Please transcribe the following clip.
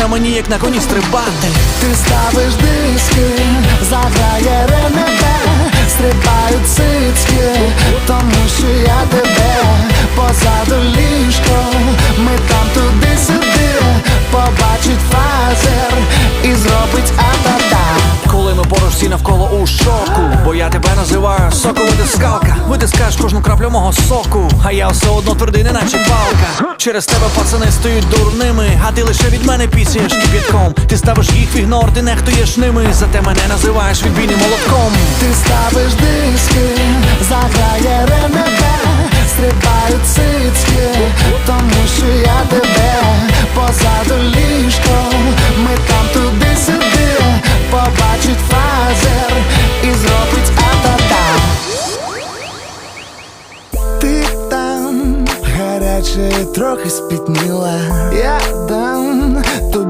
на мені, як на коні стрибати. Ти ставиш диски, всі навколо у шоку, бо я тебе називаю соковитискалка. Витискаєш кожну краплю мого соку, а я все одно твердий, неначе палка. Через тебе пацани стають дурними, а ти лише від мене пісієш кип'ятком. Ти ставиш їх в ігнор, ти нехтуєш ними, зате мене називаєш відбійним молотком. Ти ставиш наче трохи спітніла. Я